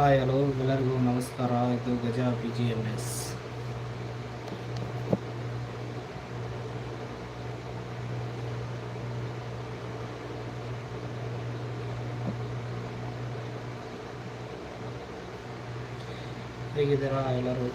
Hi hello ಎಲ್ಲರಿಗೂ ನಮಸ್ಕಾರ ಇದು Gaja P G M S ಹೇಗಿದ್ದೀರಾ ಎಲ್ಲರೂ?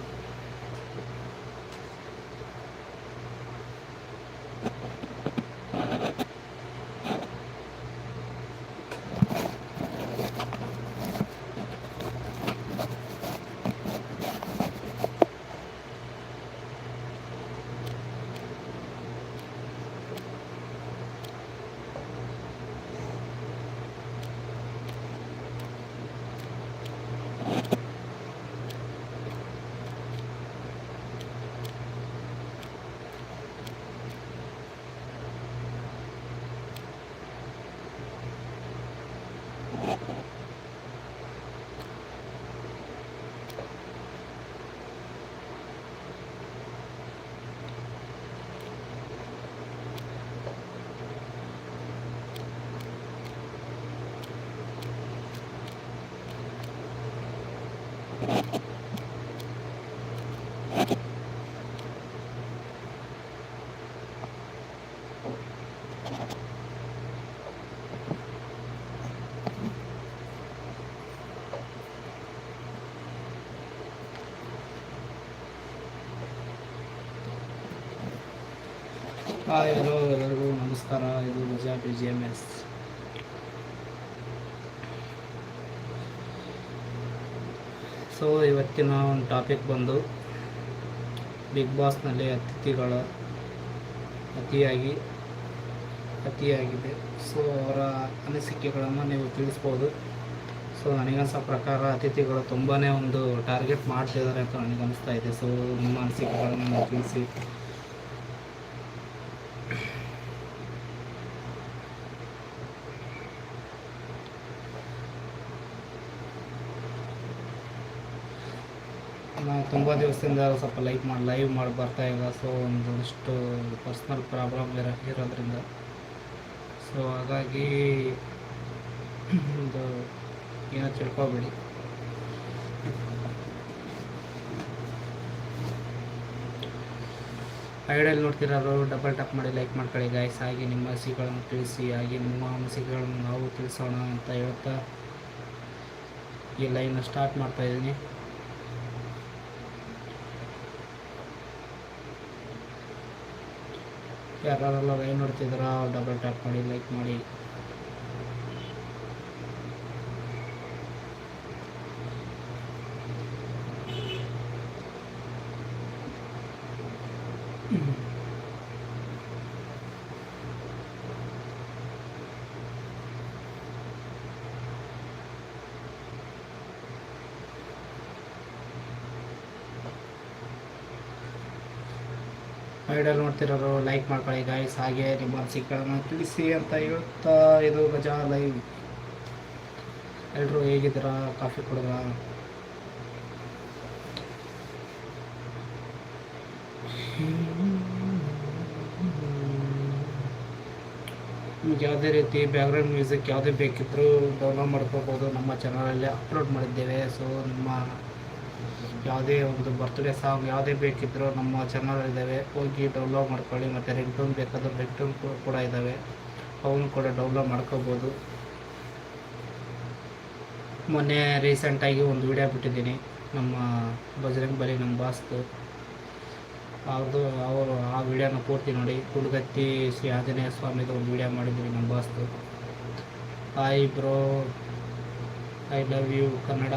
ಹಾಯ್ ಹಲೋ ಎಲ್ಲರಿಗೂ ನಮಸ್ಕಾರ. ಇದು Gaja P G M S so ಇವತ್ತಿನ ಒಂದು ಟಾಪಿಕ್ ಬಂದು ಬಿಗ್ ಬಾಸ್ನಲ್ಲಿ ಅತಿಥಿಗಳ ಅತಿಯಾಗಿ, ಅತಿಯಾಗಿದೆ. ಸೊ ಅವರ ಅನಿಸಿಕೆಗಳನ್ನು ನೀವು ತಿಳಿಸ್ಬೋದು. ಸೊ ನನಗನ್ಸೋ ಪ್ರಕಾರ ಅತಿಥಿಗಳು ತುಂಬಾ ಒಂದು ಟಾರ್ಗೆಟ್ ಮಾಡ್ತಿದ್ದಾರೆ ಅಂತ ನನಗನ್ನಿಸ್ತಾ ಇದೆ. ಸೊ ನಿಮ್ಮ ಅನಿಸಿಕೆಗಳನ್ನು ತಿಳಿಸಿ ನಾವು ತುಂಬ ದಿವಸದಿಂದ ಸ್ವಲ್ಪ ಲೈಕ್ ಮಾಡಿ ಲೈವ್ ಮಾಡಿ ಬರ್ತಾ ಇಲ್ಲ ಸೊ ಒಂದಷ್ಟು ಪರ್ಸ್ನಲ್ ಪ್ರಾಬ್ಲಮ್ ಇರೋ ಇರೋದ್ರಿಂದ. ಸೊ ಹಾಗಾಗಿ ಒಂದು ಏನೋ ತಿಳ್ಕೊಬೇಡಿ. ಐಡಿಯಲ್ಲಿ ನೋಡ್ತಿರೋರು ಡಬಲ್ ಟಪ್ ಮಾಡಿ ಲೈಕ್ ಮಾಡ್ಕೊಳ್ಳಿ ಗಾಯ್ಸ್ ಹಾಗೆ ನಿಮ್ಮ ಹಸಿಗಳನ್ನು ತಿಳಿಸಿ, ಹಾಗೆ ನಿಮ್ಮ ಹಸಿಗಳನ್ನು ನಾವು ತಿಳಿಸೋಣ ಅಂತ ಹೇಳ್ತಾ ಈ ಲೈನ್ ಸ್ಟಾರ್ಟ್ ಮಾಡ್ತಾ ಯಾರೆಲ್ಲ ಲೈವ್ ನೋಡ್ತಿದ್ದೀರಾ ಡಬಲ್ ಟ್ಯಾಪ್ ಮಾಡಿ ಲೈಕ್ ಮಾಡಿ. ಐಡಲ್ ನೋಡ್ತಿರೋರು ಲೈಕ್ ಮಾಡ್ಕೊಳ್ಳಿ ಗಾಯ್ಸ್ ಹಾಗೆ ನಿಮ್ಮ ಅನಿಸಿಕೆಗಳನ್ನು ತಿಳಿಸಿ ಅಂತ ಹೇಳ್ತಾ ಇದು ಗಜಾ ಲೈವ್ ಎಲ್ಲರೂ ಹೇಗಿದ್ದೀರಾ? ಕಾಫಿ ಕುಡಿದ್ರ? ನಿಮ್ಗೆ ಯಾವುದೇ ರೀತಿ ಬ್ಯಾಕ್ಗ್ರೌಂಡ್ ಮ್ಯೂಸಿಕ್ ಯಾವುದೇ ಬೇಕಿದ್ದರೂ ಡೌನ್ಲೋಡ್ ಮಾಡ್ಕೋಬೋದು. ನಮ್ಮ ಚಾನಲಲ್ಲಿ ಅಪ್ಲೋಡ್ ಮಾಡಿದ್ದೇವೆ. ಸೊ ನಿಮ್ಮ ಯಾವುದೇ ಒಂದು ಬರ್ತ್ಡೇ ಸಾಂಗ್ ಯಾವುದೇ ಬೇಕಿದ್ದರೂ ನಮ್ಮ ಚಾನಲ್ ಇದ್ದಾವೆ. ಹೋಗಿ ಡೌನ್ಲೋಡ್ ಮಾಡ್ಕೊಳ್ಳಿ. ಮತ್ತು ರಿಂಗ್ಟೋನ್ ಬೇಕಾದ್ರೆ ಟೂನ್ ಕೂಡ ಇದ್ದಾವೆ. ಅವನು ಕೂಡ ಡೌನ್ಲೋಡ್ ಮಾಡ್ಕೋಬೋದು. ಮೊನ್ನೆ ರೀಸೆಂಟಾಗಿ ಒಂದು ವಿಡಿಯೋ ಬಿಟ್ಟಿದ್ದೀನಿ. ನಮ್ಮ ಬಜರಂಗ್ ಬಲಿ, ನಮ್ಮ ಬಾಸ್ದು ಅವ್ರದ್ದು ಅವರು ಆ ವಿಡಿಯೋನ ಪೂರ್ತಿ ನೋಡಿ. ಕುಡ್ಗತ್ತಿ ಶ್ರೀ ಆಂಜನೇಯ ಸ್ವಾಮಿದು ಒಂದು ವಿಡಿಯೋ ಮಾಡಿದ್ದೀನಿ ನಮ್ಮ ಬಾಸ್ದು I bro I love you Kannada.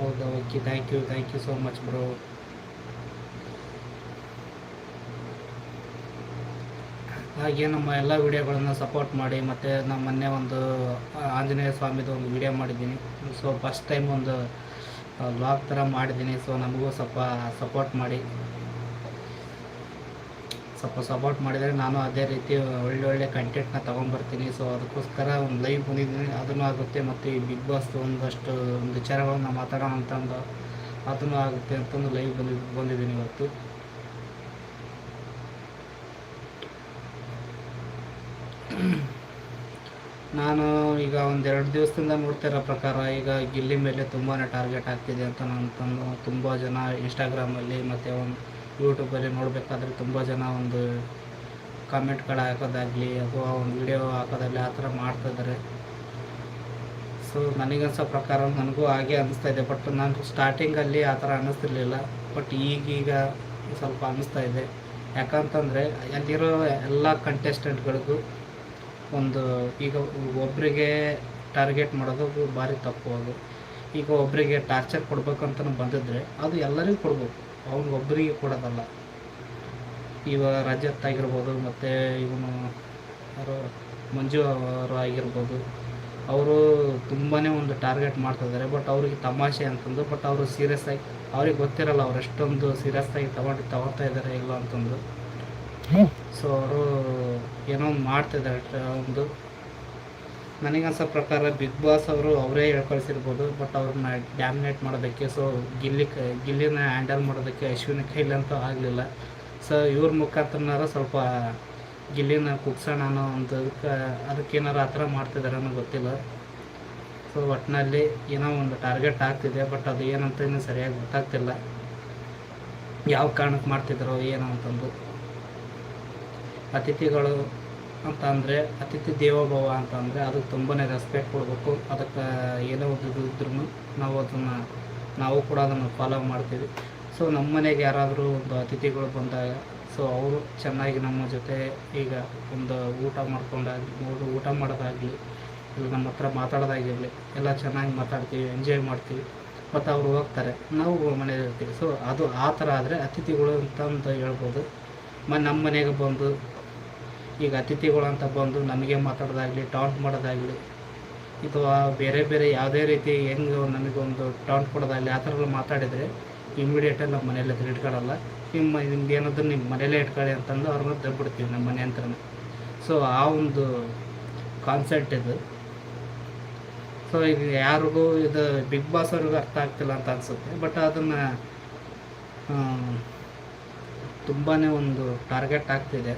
ಹೌದಾ okay thank you thank you so much bro ಹಾಗೆ ನಮ್ಮ ಎಲ್ಲ ವಿಡಿಯೋಗಳನ್ನು ಸಪೋರ್ಟ್ ಮಾಡಿ ಮತ್ತು ನಮ್ಮ ಮೊನ್ನೆ ಒಂದು ಆಂಜನೇಯ ಸ್ವಾಮಿದು ಒಂದು ವಿಡಿಯೋ ಮಾಡಿದ್ದೀನಿ. ಸೊ ಫಸ್ಟ್ ಟೈಮ್ ಒಂದು ಬ್ಲಾಗ್ ಥರ ಮಾಡಿದ್ದೀನಿ. ಸೊ ನಮಗೂ ಸ್ವಲ್ಪ ಸಪೋರ್ಟ್ ಮಾಡಿ. ಸ್ವಲ್ಪ ಸಪೋರ್ಟ್ ಮಾಡಿದರೆ ನಾನು ಅದೇ ರೀತಿ ಒಳ್ಳೆ ಒಳ್ಳೆ ಕಂಟೆಂಟ್ನ ತೊಗೊಂಬರ್ತೀನಿ. ಸೊ ಅದಕ್ಕೋಸ್ಕರ ಒಂದು ಲೈವ್ ಬಂದಿದ್ದೀನಿ. ಅದನ್ನು ಆಗುತ್ತೆ. ಮತ್ತು ಈ ಬಿಗ್ ಬಾಸ್ ಒಂದಷ್ಟು ಒಂದು ವಿಚಾರಗಳನ್ನ ಮಾತಾಡೋಣ ಅಂತಂದು ಅದನ್ನು ಆಗುತ್ತೆ ಅಂತಂದು ಲೈವ್ ಬಂದಿ, ಬಂದಿದ್ದೀನಿ ಇವತ್ತು. ನಾನು ಈಗ ಒಂದೆರಡು ದಿವಸದಿಂದ ನೋಡ್ತಿರೋ ಪ್ರಕಾರ ಈಗ ಗಿಲ್ಲಿ ಮೇಲೆ ತುಂಬಾ ಟಾರ್ಗೆಟ್ ಆಗ್ತಿದೆ ಅಂತ ನಾನು ತುಂಬ ಜನ ಇನ್ಸ್ಟಾಗ್ರಾಮಲ್ಲಿ ಮತ್ತು ಒಂದು ಯೂಟ್ಯೂಬಲ್ಲಿ ನೋಡಬೇಕಾದ್ರೆ ತುಂಬ ಜನ ಒಂದು ಕಾಮೆಂಟ್ಗಳು ಹಾಕೋದಾಗಲಿ ಅಥವಾ ಒಂದು ವಿಡಿಯೋ ಹಾಕೋದಾಗಲಿ ಆ ಥರ ಮಾಡ್ತಾಯಿದ್ದಾರೆ ಸೊ ನನಗನ್ಸೋ ಪ್ರಕಾರ ನನಗೂ ಹಾಗೆ ಅನ್ನಿಸ್ತಾ ಇದೆ ಬಟ್ ನಾನು ಸ್ಟಾರ್ಟಿಂಗಲ್ಲಿ ಆ ಥರ ಅನ್ನಿಸ್ತಿರ್ಲಿಲ್ಲ. ಬಟ್ ಈಗೀಗ ಸ್ವಲ್ಪ ಅನ್ನಿಸ್ತಾ ಇದೆ ಯಾಕಂತಂದರೆ ಅಲ್ಲಿರೋ ಎಲ್ಲ ಕಂಟೆಸ್ಟೆಂಟ್ಗಳಿಗೂ ಒಂದು ಈಗ ಒಬ್ಬರಿಗೆ ಟಾರ್ಗೆಟ್ ಮಾಡೋದು ಭಾರಿ ತಪ್ಪು ಅದು. ಈಗ ಒಬ್ಬರಿಗೆ ಟಾರ್ಚರ್ ಕೊಡ್ಬೇಕಂತ ಬಂದಿದ್ರೆ ಅದು ಎಲ್ಲರಿಗೂ ಕೊಡ್ಬೇಕು. ಅವ್ನಿಗೊಬ್ಬರಿಗೆ ಕೊಡೋದಲ್ಲ ಇವಾಗ ರಜತ್ ಆಗಿರ್ಬೋದು ಮತ್ತು ಇವನು ಯಾರು ಮಂಜು ಅವರು ಆಗಿರ್ಬೋದು ಅವರು ತುಂಬಾ ಒಂದು ಟಾರ್ಗೆಟ್ ಮಾಡ್ತಿದ್ದಾರೆ ಬಟ್ ಅವ್ರಿಗೆ ತಮಾಷೆ ಅಂತಂದು ಬಟ್ ಅವರು ಸೀರಿಯಸ್ ಆಗಿ ಅವ್ರಿಗೆ ಗೊತ್ತಿರಲ್ಲ ಅವ್ರು ಎಷ್ಟೊಂದು ಸೀರಿಯಸ್ ಆಗಿ ತಗೊಂಡು ತಗೊಳ್ತಾ ಇದ್ದಾರೆ ಇಲ್ಲ ಅಂತಂದು. ಸೊ ಅವರು ಏನೋ ಒಂದು ಮಾಡ್ತಿದ್ದಾರೆ ಒಂದು ನನಗನ್ಸೋ ಪ್ರಕಾರ ಬಿಗ್ ಬಾಸ್ ಅವರು ಅವರೇ ಹೇಳ್ಕೊಳ್ಸಿರ್ಬೋದು, ಬಟ್ ಅವ್ರನ್ನ ಡ್ಯಾಮಿನೇಟ್ ಮಾಡೋದಕ್ಕೆ ಸೊ ಗಿಲ್ಲಿ ಗಿಲ್ಲಿನ ಹ್ಯಾಂಡಲ್ ಮಾಡೋದಕ್ಕೆ ಅಶ್ವಿನ ಕೈಲಂತೂ ಆಗಲಿಲ್ಲ. ಸೊ ಇವ್ರ ಮುಖಾಂತರನಾರ ಸ್ವಲ್ಪ ಗಿಲ್ಲಿನ ಕುಗ್ಸೋಣ ಅನ್ನೋ ಒಂದು ಅದಕ್ಕೆ ಅದಕ್ಕೇನಾರು ಆ ಥರ ಮಾಡ್ತಿದ್ದಾರೆ ಅನ್ನೋ ಗೊತ್ತಿಲ್ಲ. ಸೊ ಒಟ್ಟಿನಲ್ಲಿ ಏನೋ ಒಂದು ಟಾರ್ಗೆಟ್ ಆಗ್ತಿದೆ, ಬಟ್ ಅದು ಏನಂತ ಇನ್ನೂ ಸರಿಯಾಗಿ ಗೊತ್ತಾಗ್ತಿಲ್ಲ. ಯಾವ ಕಾರಣಕ್ಕೆ ಮಾಡ್ತಿದ್ರು ಏನು ಅಂತಂದು. ಅತಿಥಿಗಳು ಅಂತ ಅಂದರೆ ಅತಿಥಿ ದೇವೋಭವ ಅಂತ ಅಂದರೆ ಅದಕ್ಕೆ ತುಂಬಾ ರೆಸ್ಪೆಕ್ಟ್ ಕೊಡಬೇಕು. ಅದಕ್ಕೆ ಏನೋ ಒಂದು ಇದ್ರೂ ನಾವು ಅದನ್ನು, ನಾವು ಕೂಡ ಅದನ್ನು ಫಾಲೋ ಮಾಡ್ತೀವಿ. ಸೊ ನಮ್ಮ ಮನೆಗೆ ಯಾರಾದರೂ ಒಂದು ಅತಿಥಿಗಳು ಬಂದಾಗ ಸೊ ಅವರು ಚೆನ್ನಾಗಿ ನಮ್ಮ ಜೊತೆ ಈಗ ಒಂದು ಊಟ ಮಾಡ್ಕೊಂಡಾಗಲಿ ಅವರು ಊಟ ಮಾಡೋದಾಗಲಿ, ಇಲ್ಲ ನಮ್ಮ ಹತ್ರ ಮಾತಾಡೋದಾಗಿರಲಿ, ಎಲ್ಲ ಚೆನ್ನಾಗಿ ಮಾತಾಡ್ತೀವಿ ಎಂಜಾಯ್ ಮಾಡ್ತೀವಿ. ಮತ್ತು ಅವರು ಹೋಗ್ತಾರೆ. ನಾವು ಮನೇಲಿ ಇರ್ತೀವಿ ಸೊ ಅದು ಆ ಥರ ಆದರೆ ಅತಿಥಿಗಳು ಅಂತ ಅಂತ ಹೇಳ್ಬೋದು. ಮ ನಮ್ಮ ಮನೆಗೆ ಬಂದು ಈಗ ಅತಿಥಿಗಳು ಅಂತ ಬಂದು ನಮಗೆ ಮಾತಾಡೋದಾಗಲಿ ಟಾಂಟ್ ಮಾಡೋದಾಗಲಿ, ಅಥವಾ ಬೇರೆ ಬೇರೆ ಯಾವುದೇ ರೀತಿ ಹೆಂಗೆ ನಮಗೊಂದು ಟಾಂಟ್ ಕೊಡೋದಾಗಲಿ, ಆ ಥರ ಎಲ್ಲ ಮಾತಾಡಿದರೆ ಇಮ್ಮಿಡಿಯೇಟಾಗಿ ನಮ್ಮ ಮನೆಯಲ್ಲಿ ಹತ್ರ ಇಟ್ಕೊಳ್ಳಲ್ಲ ನಿಮ್ಮ ನಿಮ್ಗೆ ಏನಾದರೂ ನಿಮ್ಮ ಮನೆಯಲ್ಲೇ ಇಟ್ಕೊಳ್ಳಿ ಅಂತಂದು ಅವ್ರನ್ನ ದಬ್ಬಿಡ್ತೀವಿ ನಮ್ಮ ಮನೆ ಹತ್ರನೇ. ಸೊ ಆ ಒಂದು ಕಾನ್ಸೆಪ್ಟ್ ಇದು. ಸೊ ಈಗ ಯಾರಿಗೂ ಇದು ಬಿಗ್ ಬಾಸ್ ಅವ್ರಿಗೂ ಅರ್ಥ ಆಗ್ತಿಲ್ಲ ಅಂತ ಅನಿಸುತ್ತೆ. ಬಟ್ ಅದನ್ನು ತುಂಬಾ ಒಂದು ಟಾರ್ಗೆಟ್ ಆಗ್ತಿದೆ.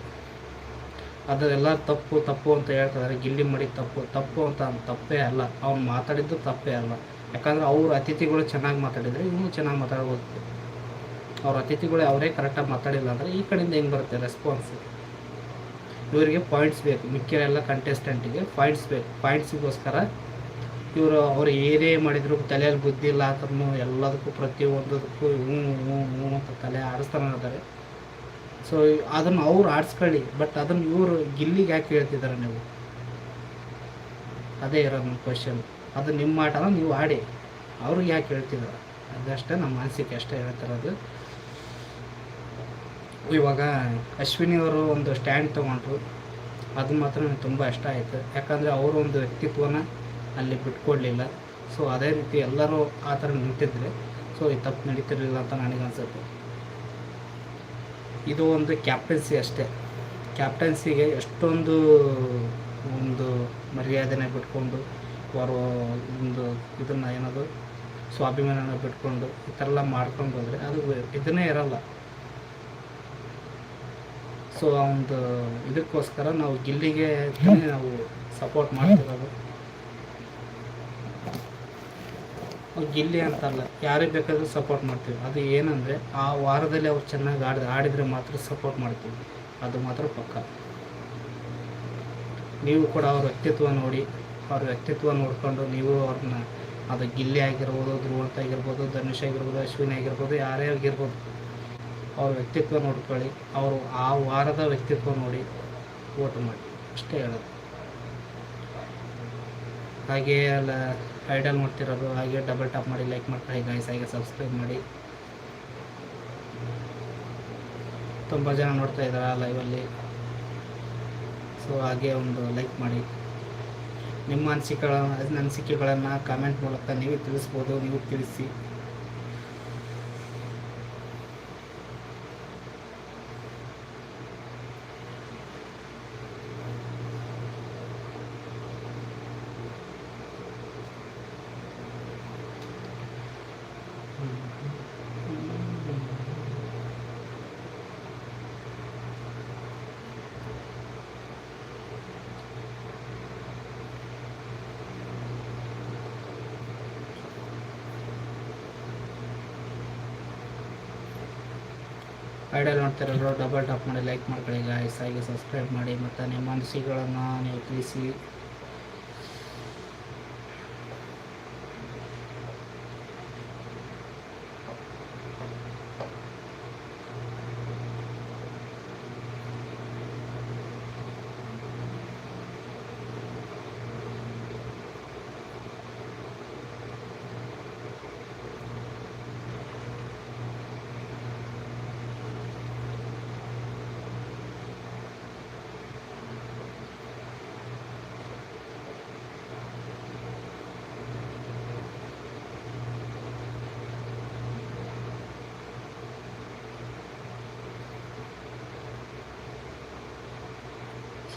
ಅದೆಲ್ಲ ತಪ್ಪು ತಪ್ಪು ಅಂತ ಹೇಳ್ತಿದ್ದಾರೆ. ಗಿಲ್ಲಿ ಮಡಿ ತಪ್ಪು ತಪ್ಪು ಅಂತ ತಪ್ಪೇ ಅಲ್ಲ. ಅವ್ನು ಮಾತಾಡಿದ್ದು ತಪ್ಪೇ ಅಲ್ಲ. ಯಾಕಂದರೆ ಅವ್ರ ಅತಿಥಿಗಳು ಚೆನ್ನಾಗಿ ಮಾತಾಡಿದರೆ ಇವನು ಚೆನ್ನಾಗಿ ಮಾತಾಡ್ಬೋದು. ಅವ್ರ ಅತಿಥಿಗಳು ಅವರೇ ಕರೆಕ್ಟಾಗಿ ಮಾತಾಡಿಲ್ಲ ಅಂದರೆ ಈ ಕಡೆಯಿಂದ ಹೆಂಗೆ ಬರುತ್ತೆ ರೆಸ್ಪಾನ್ಸ್ ಇವರಿಗೆ ಪಾಯಿಂಟ್ಸ್ ಬೇಕು. ಮಿಕ್ಕಿರೆಲ್ಲ ಕಂಟೆಸ್ಟೆಂಟಿಗೆ ಪಾಯಿಂಟ್ಸ್ ಬೇಕು. ಪಾಯಿಂಟ್ಸಿಗೋಸ್ಕರ ಇವರು ಅವ್ರು ಏನೇ ಮಾಡಿದ್ರು ತಲೆಯಲ್ಲಿ ಬುದ್ಧಿ ಇಲ್ಲ ಆದ್ರೂ ಎಲ್ಲದಕ್ಕೂ ಪ್ರತಿಯೊಂದಕ್ಕೂ ಹ್ಞೂ ಹ್ಞೂ ಹ್ಞೂ ಅಂತ ತಲೆ ಆಡಿಸ್ತಾನೆ ಇದ್ದಾರೆ. ಸೊ ಅದನ್ನು ಅವ್ರು ಆಡಿಸ್ಕೊಳ್ಳಿ. ಬಟ್ ಅದನ್ನು ಇವರು ಗಿಲ್ಲಿಗೆ ಯಾಕೆ ಹೇಳ್ತಿದ್ದಾರೆ ನೀವು? ಅದೇ ಇರೋ ನನ್ನ ಕ್ವಶನ್ ಅದು ನಿಮ್ಮ ಆಟನ ನೀವು ಆಡಿ. ಅವ್ರಿಗೆ ಯಾಕೆ ಹೇಳ್ತಿದ್ದಾರೆ ಅದಷ್ಟೇ ನಮ್ಮ ಮಾನಸಿಕ ಅಷ್ಟೇ ಹೇಳ್ತಿರೋದು ಇವಾಗ ಅಶ್ವಿನಿ ಅವರು ಒಂದು ಸ್ಟ್ಯಾಂಡ್ ತೊಗೊಂಡ್ರು. ಅದು ಮಾತ್ರ ನನಗೆ ತುಂಬ ಇಷ್ಟ ಆಯಿತು. ಯಾಕಂದರೆ ಅವರು ಒಂದು ವ್ಯಕ್ತಿತ್ವನ ಅಲ್ಲಿ ಬಿಟ್ಕೊಡ್ಲಿಲ್ಲ. ಸೊ ಅದೇ ರೀತಿ ಎಲ್ಲರೂ ಆ ಥರ ನಿಂತಿದ್ರೆ ಸೊ ಈ ತಪ್ಪು ನಡೀತಿರಲಿಲ್ಲ ಅಂತ ನನಗೆ ಅನ್ಸುತ್ತೆ. ಇದು ಒಂದು ಕ್ಯಾಪ್ಟನ್ಸಿ ಅಷ್ಟೇ. ಕ್ಯಾಪ್ಟನ್ಸಿಗೆ ಎಷ್ಟೊಂದು ಒಂದು ಮರ್ಯಾದೆನ ಬಿಟ್ಕೊಂಡು, ಅವರು ಒಂದು ಇದನ್ನು ಏನದು, ಸ್ವಾಭಿಮಾನನ ಬಿಟ್ಕೊಂಡು ಈ ಥರ ಎಲ್ಲ ಮಾಡ್ಕೊಂಡು ಹೋದರೆ ಅದು ಇದನ್ನೇ ಇರಲ್ಲ. ಸೊ ಆ ಒಂದು ಇದಕ್ಕೋಸ್ಕರ ನಾವು ಗಿಲ್ಲಿಗೆ ನಾವು ಸಪೋರ್ಟ್ ಮಾಡ್ತಿರೋದು ಅವ್ರು ಗಿಲ್ಲಿ ಅಂತಲ್ಲ, ಯಾರಿಗೆ ಬೇಕಾದರೂ ಸಪೋರ್ಟ್ ಮಾಡ್ತೀವಿ. ಅದು ಏನಂದರೆ, ಆ ವಾರದಲ್ಲಿ ಅವ್ರು ಚೆನ್ನಾಗಿ ಆಡಿದ್ರೆ ಆಡಿದರೆ ಮಾತ್ರ ಸಪೋರ್ಟ್ ಮಾಡ್ತೀವಿ. ಅದು ಮಾತ್ರ ಪಕ್ಕ. ನೀವು ಕೂಡ ಅವ್ರ ವ್ಯಕ್ತಿತ್ವ ನೋಡಿ, ಅವ್ರ ವ್ಯಕ್ತಿತ್ವ ನೋಡಿಕೊಂಡು ನೀವು ಅವ್ರನ್ನ ಅದು ಗಿಲ್ಲಿ ಆಗಿರ್ಬೋದು, ಧ್ರುವಂತ ಆಗಿರ್ಬೋದು, ಧನುಷ್ ಆಗಿರ್ಬೋದು, ಅಶ್ವಿನಿ ಆಗಿರ್ಬೋದು, ಯಾರೇ ಆಗಿರ್ಬೋದು, ಅವ್ರ ವ್ಯಕ್ತಿತ್ವ ನೋಡ್ಕೊಳ್ಳಿ. ಅವರು ಆ ವಾರದ ವ್ಯಕ್ತಿತ್ವ ನೋಡಿ ಓಟ್ ಮಾಡಿ ಅಷ್ಟೇ ಹೇಳೋದು. ಹಾಗೆ ಅಲ್ಲ ಐಡಲ್ ನೋಡ್ತಿರೋದು, ಹಾಗೆ ಡಬಲ್ ಟಾಪ್ ಮಾಡಿ ಲೈಕ್ ಮಾಡ್ಕೊಳ್ಳಿ ಗೈಸ್ ಹಾಗೆ ಸಬ್ಸ್ಕ್ರೈಬ್ ಮಾಡಿ. ತುಂಬ ಜನ ನೋಡ್ತಾ ಇದ್ದಾರೆ ಆ ಲೈವಲ್ಲಿ ಸೊ ಹಾಗೆ ಒಂದು ಲೈಕ್ ಮಾಡಿ. ನಿಮ್ಮ ಅನಿಸಿಕೆಗಳ ಅನಿಸಿಕೆಗಳನ್ನು ಕಾಮೆಂಟ್ ಮೂಲಕ ನೀವು ತಿಳಿಸ್ಬೋದು, ನೀವು ತಿಳಿಸಿ. ಐಡಿಯಲ್ ನೋಡ್ತಿರೋರು ಡಬಲ್ ಟಾಪ್ ಮಾಡಿ ಲೈಕ್ ಮಾಡ್ಕೊಳ್ಳಿ ಗಾಯ್ಸ್ ಹಾಗೆ ಸಬ್ಸ್ಕ್ರೈಬ್ ಮಾಡಿ ಮತ್ತು ನಿಮ್ಮ ಅನಿಸಿಕೆಗಳನ್ನು ನೀವು ತಿಳಿಸಿ.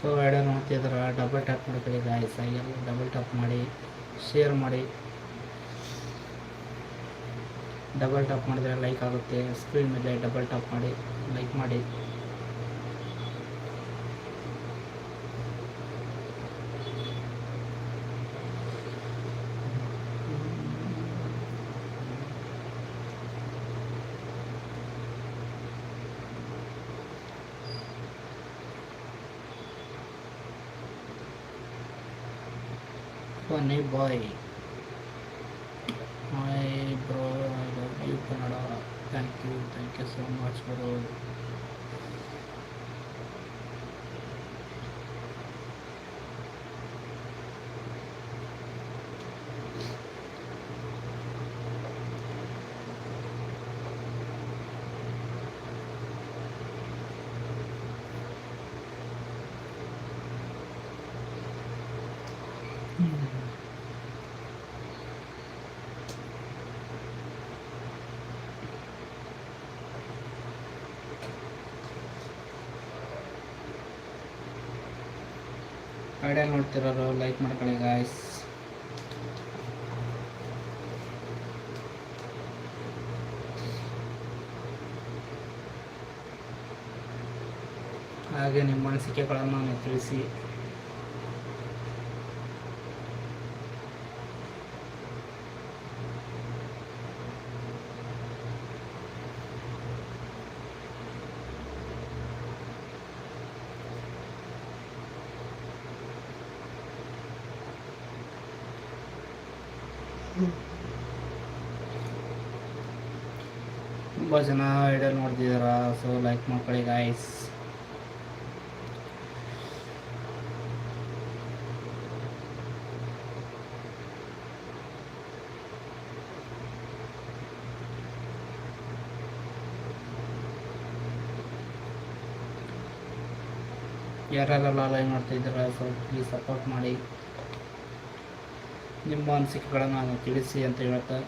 ಸೊ ವಿಡಿಯೋ ನೋಡ್ತಿದ್ರೆ ಡಬಲ್ ಟ್ಯಾಪ್ ಮಾಡ್ಕೊಳ್ಳಿ ಗಾಯ್ಸ್ ಎಲ್ಲ ಡಬಲ್ ಟ್ಯಾಪ್ ಮಾಡಿ ಶೇರ್ ಮಾಡಿ. ಡಬಲ್ ಟ್ಯಾಪ್ ಮಾಡಿದ್ರೆ ಲೈಕ್ ಆಗುತ್ತೆ. ಸ್ಕ್ರೀನ್ ಮೇಲೆ ಡಬಲ್ ಟ್ಯಾಪ್ ಮಾಡಿ ಲೈಕ್ ಮಾಡಿ. funny boy. My bro, I love you, Canada. Thank you, thank you so much, for all. Video ನೋಡ್ತಿರೋರು like ಮಾಡ್ಕೊಳ್ಳಿ ಗಾಯ್ಸ್ ಹಾಗೆ ನಿಮ್ಮ ಅನಿಸಿಕೆಗಳನ್ನು ತಿಳಿಸಿ ತುಂಬ ಜನ ವಿಡಿಯೋ ನೋಡ್ತಿದ್ದೀರಾ? ಸೊ ಲೈಕ್ ಮಾಡ್ಕೊಳ್ಳಿ ಗಾಯ್ಸ್ ಯಾರ್ಯಾರೆಲ್ಲ ಲೈವ್ ಮಾಡ್ತಿದ್ದೀರಾ ಸೊ ಪ್ಲೀಸ್ ಸಪೋರ್ಟ್ ಮಾಡಿ. ನಿಮ್ಮ ಅನಿಸಿಕೆಗಳನ್ನು ನಾನು ತಿಳಿಸಿ ಅಂತ ಹೇಳ್ತಾ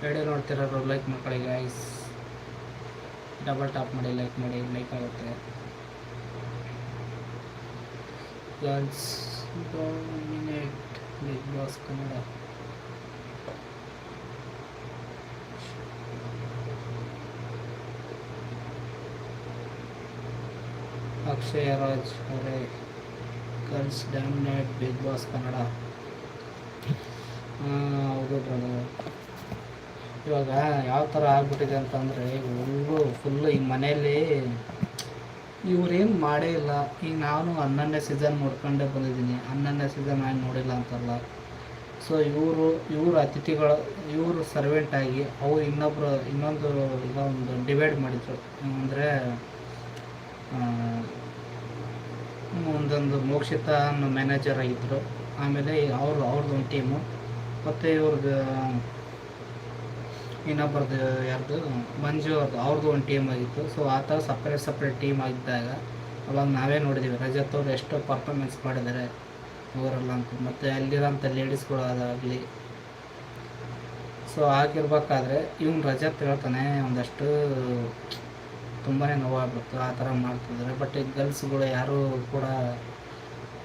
ವಿಡಿಯೋ ನೋಡ್ತಿರೋರು ಲೈಕ್ ಮಾಡ್ಕೊಳ್ಳಿ ಗಾಯ್ಸ್ ಡಬಲ್ ಟಾಪ್ ಮಾಡಿ ಲೈಕ್ ಮಾಡಿ ಲೈಕ್ ಆಗುತ್ತೆ. Girls dominate Bigg Boss Kannada Akshaya Raj ಅವರೇ girls dominate Bigg Boss Kannada ಹಾಂ ಹೌದು ಬ್ರದರ್ ಇವಾಗ ಯಾವ ಥರ ಆಗ್ಬಿಟ್ಟಿದೆ ಅಂತಂದರೆ ಫುಲ್ಲು ಫುಲ್ಲು ಈ ಮನೆಯಲ್ಲಿ ಇವ್ರೇನು ಮಾಡೇ ಇಲ್ಲ. ಈಗ ನಾನು ಹನ್ನೊಂದನೇ ಸೀಸನ್ ನೋಡ್ಕೊಂಡೇ ಬಂದಿದ್ದೀನಿ. ಹನ್ನೊಂದನೇ ಸೀಸನ್ ನಾನು ನೋಡಿಲ್ಲ ಅಂತಲ್ಲ. ಸೊ ಇವರು ಇವರು ಅತಿಥಿಗಳು, ಇವರು ಸರ್ವೆಂಟಾಗಿ ಅವ್ರು ಇನ್ನೊಬ್ಬರು ಇನ್ನೊಂದು ಈಗ ಒಂದು ಡಿವೈಡ್ ಮಾಡಿದರು. ಅಂದರೆ ಒಂದೊಂದು ಮೋಕ್ಷಿತ ಅನ್ನೋ ಮ್ಯಾನೇಜರ್ ಆಗಿದ್ದರು ಆಮೇಲೆ ಅವರು, ಅವ್ರದ್ದು ಒಂದು ಟೀಮು ಮತ್ತು ಇವ್ರದ್ದು ಇನ್ನೊಬ್ಬರದ್ದು ಯಾರ್ದು? ಮಂಜು ಅವ್ರದ್ದು ಅವ್ರದ್ದು ಒಂದು ಟೀಮ್ ಆಗಿತ್ತು. ಸೊ ಆ ಥರ ಸಪ್ರೇಟ್ ಸಪ್ರೇಟ್ ಟೀಮ್ ಆಗಿದ್ದಾಗ ಅವಾಗ ನಾವೇ ನೋಡಿದ್ದೀವಿ ರಜತ್ ಅವರು ಎಷ್ಟು ಪರ್ಫಾರ್ಮೆನ್ಸ್ ಮಾಡಿದ್ದಾರೆ ಅವರೆಲ್ಲ ಅಂತ. ಮತ್ತು ಅಲ್ಲಿರೋಂಥ ಲೇಡೀಸ್ಗಳು ಅದಾಗಲಿ. ಸೊ ಆಗಿರ್ಬೇಕಾದ್ರೆ ಇವ್ನು ರಜತ್ ಹೇಳ್ತಾನೆ ಒಂದಷ್ಟು ತುಂಬಾ ನೋವಾಗ್ಬಿಡ್ತು. ಆ ಥರ ಮಾಡ್ತಿದ್ದಾರೆ. ಬಟ್ ಈ ಗರ್ಲ್ಸ್ಗಳು ಯಾರೂ ಕೂಡ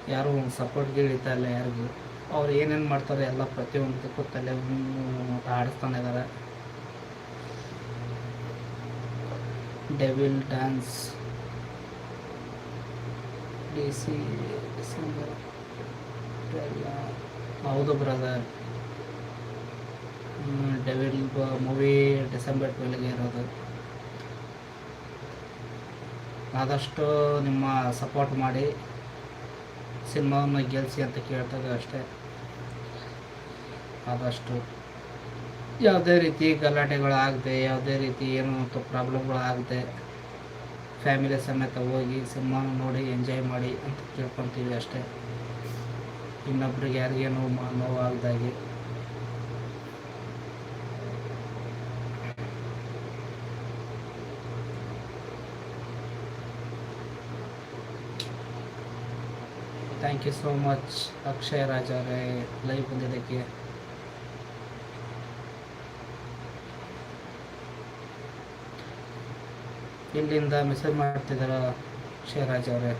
ಯಾರೂ ಸಪೋರ್ಟ್ಗೆ ಇಳಿತಾ ಇಲ್ಲ ಯಾರಿಗೂ. ಅವ್ರು ಏನೇನು ಮಾಡ್ತಾರೆ ಎಲ್ಲ ಪ್ರತಿಯೊಂದಕ್ಕೂ ತಲೆ ಆಡಿಸ್ತಾನಿದ್ದಾರೆ devil dance D C December ಹೌದು ಬ್ರದರ್ ಡೆವಿಲ್ ಮೂವಿ ಡಿಸೆಂಬರ್ ಟ್ವೆಲ್ಗೆ ಇರೋದು. ಆದಷ್ಟು ನಿಮ್ಮ ಸಪೋರ್ಟ್ ಮಾಡಿ. ಸಿನಿಮಾವನ್ನು ಗೆಲ್ಲಿಸಿ ಅಂತ ಕೇಳ್ತದೆ ಅಷ್ಟೇ. ಆದಷ್ಟು. ಯಾವುದೇ ರೀತಿ ಗಲಾಟೆಗಳಾಗದೆ, ಯಾವುದೇ ರೀತಿ ಏನು ಪ್ರಾಬ್ಲಮ್ಗಳಾಗದೆ ಫ್ಯಾಮಿಲಿ ಸಮೇತ ಹೋಗಿ ಸಿನಿಮಾ ನೋಡಿ, ಎಂಜಾಯ್ ಮಾಡಿ ಅಂತ ಕೇಳ್ಕೊತೀವಿ ಅಷ್ಟೇ. ಇನ್ನೊಬ್ರಿಗೆ ಯಾರಿಗೆ ನೋವು ಮಾ, ನೋವಾಗ್ದಾಗೆ. Thank you so much Akshay Raj ಅವರೇ ಲೈವ್ ಬಂದಿದ್ದಕ್ಕೆ. ಇಲ್ಲಿಂದ ಮೆಸೇಜ್ ಮಾಡ್ತಿದ್ದಾರ ಶಿವರಾಜ್ ಅವರೇ.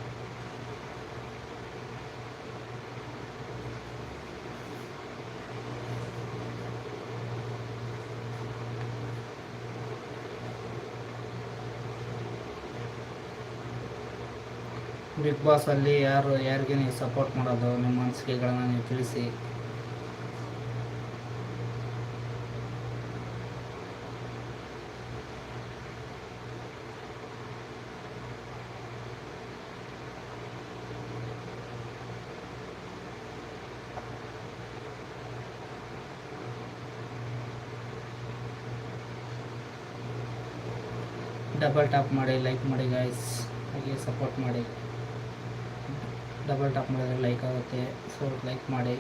ಬಿಗ್ ಬಾಸ್ ಅಲ್ಲಿ ಯಾರು, ಯಾರಿಗೆ ಸಪೋರ್ಟ್ ಮಾಡೋದು? ನಿಮ್ಮ ಅನಿಸಿಕೆಗಳನ್ನ ನೀವು ತಿಳಿಸಿ. ಡಬಲ್ ಟಾಪ್ ಮಾಡಿ ಲೈಕ್ ಮಾಡಿ ಗಾಯ್ಸ್ ಹಾಗೆ ಸಪೋರ್ಟ್ ಮಾಡಿ. ಡಬಲ್ ಟಾಪ್ ಮಾಡಿದ್ರೆ ಲೈಕ್ ಆಗುತ್ತೆ. ಸೊ ಲೈಕ್ ಮಾಡಿ.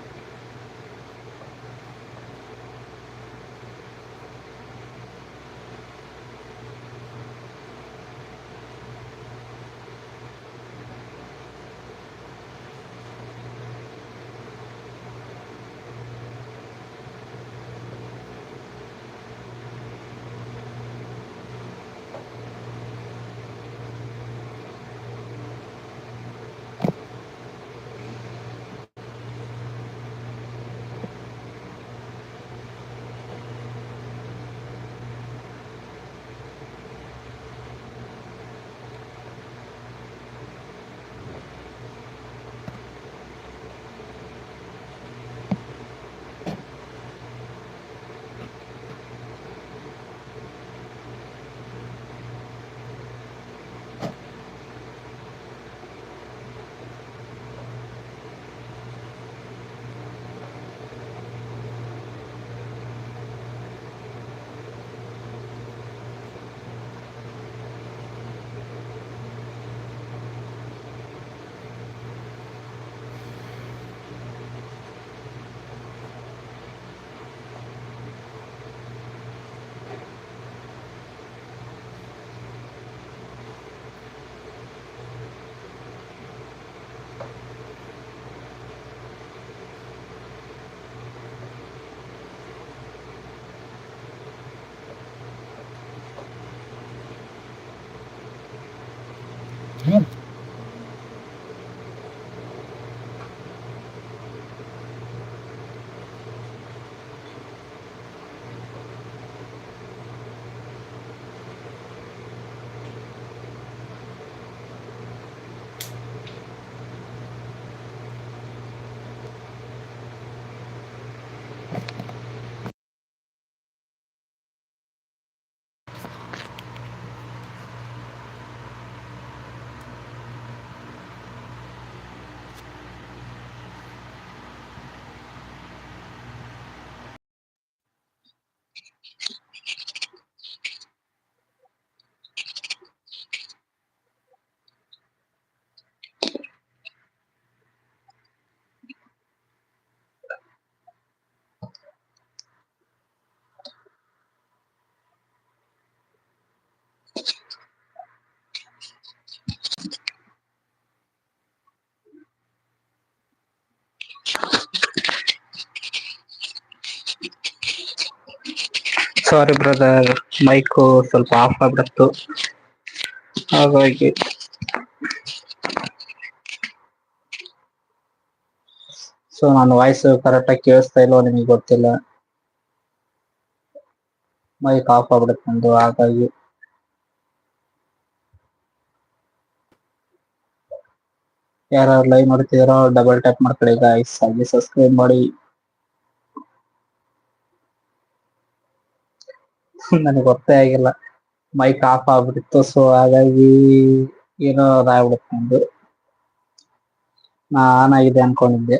ಸಾರಿ ಬ್ರದರ್ ಮೈಕ್ ಸ್ವಲ್ಪ ಆಫ್ ಆಗ್ಬಿಡ್ತು ಹಾಗಾಗಿ. ಸೊ ನಾನು ವಾಯ್ಸ್ ಕರೆಕ್ಟ್ ಆಗಿ ಕೇಳಿಸ್ತಾ ಇಲ್ವೋ ನಿಮಗೆ ಗೊತ್ತಿಲ್ಲ. ಮೈಕ್ ಆಫ್ ಆಗ್ಬಿಡುತ್ತೆ ನಂದು, ಹಾಗಾಗಿ. ಯಾರು ಲೈವ್ ಮಾಡ್ತಿದಾರೋ ಡಬಲ್ ಟ್ಯಾಪ್ ಮಾಡ್ಕೊಳ್ಳಿ ಗಾಯ್ಸ್ ಹಾಗೆ ಸಬ್ಸ್ಕ್ರೈಬ್ ಮಾಡಿ. ನನಗೆ ಗೊತ್ತೇ ಆಗಿಲ್ಲ. ಮೈಕ್ ಆಫ್ ಆಗ್ಬಿಟ್ಟಿತ್ತು ಸೊ ಹಾಗಾಗಿ ಏನೋ ಅದಾಗ್ಬಿಡುತ್ತೆ ನಂದು. ನಾ ಆನ್ ಆಗಿದೆ ಅನ್ಕೊಂಡಿದ್ದೆ.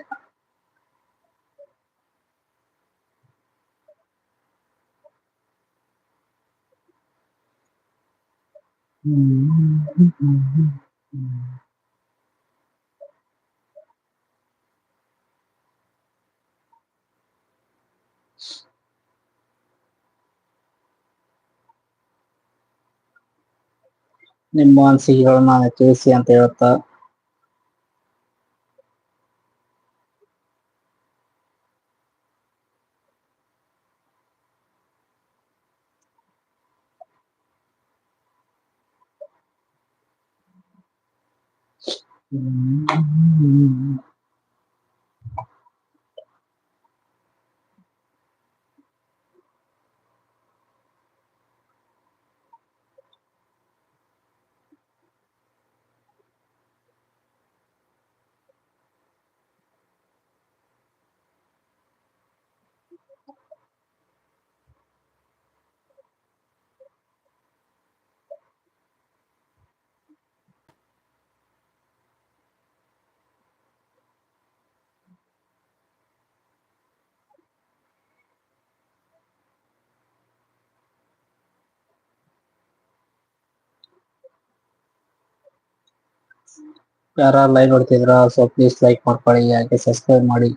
ನಿಮ್ಮ ಅನಿಸಿಕೆಗಳನ್ನ ತಿಳಿಸಿ ಅಂತ ಹೇಳ್ತಾ. ಯಾರ ಲೈವ್ ನೋಡ್ತಿದ್ರ ಸೊ ಪ್ಲೀಸ್ ಲೈಕ್ ಮಾಡ್ಕೊಳ್ಳಿ ಹಾಗೆ ಸಬ್ಸ್ಕ್ರೈಬ್ ಮಾಡಿ.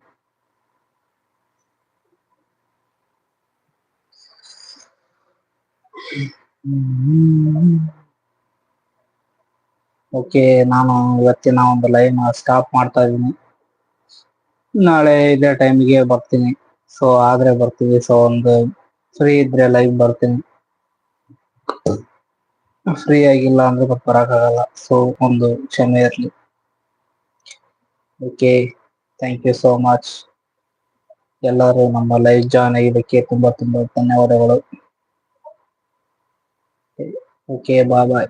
ಓಕೆ ನಾನು ಇವತ್ತಿನ ಒಂದು ಲೈವ್ ಸ್ಟಾಪ್ ಮಾಡ್ತಾ ಇದ್ದೀನಿ. ನಾಳೆ ಇದೇ ಟೈಮ್ಗೆ ಬರ್ತೀನಿ. ಸೊ ಆದ್ರೆ ಬರ್ತೀವಿ. ಸೊ ಒಂದು ಫ್ರೀ ಇದ್ರೆ ಲೈವ್ ಬರ್ತೀನಿ. ಫ್ರೀ ಆಗಿಲ್ಲ ಅಂದ್ರೆ ಮತ್ತೆ ಬರಕ್ಕಾಗಲ್ಲ ಸೊ ಒಂದು ಕ್ಷಮೆ okay thank you so much ಎಲ್ಲರೂ ನಮ್ಮ ಲೈವ್ ಜಾಯ್ನ್ ಆಗಿದ್ದಕ್ಕೆ ತುಂಬಾ ತುಂಬಾ ಧನ್ಯವಾದಗಳು. ಓಕೆ ಬಾಯ್ ಬಾಯ್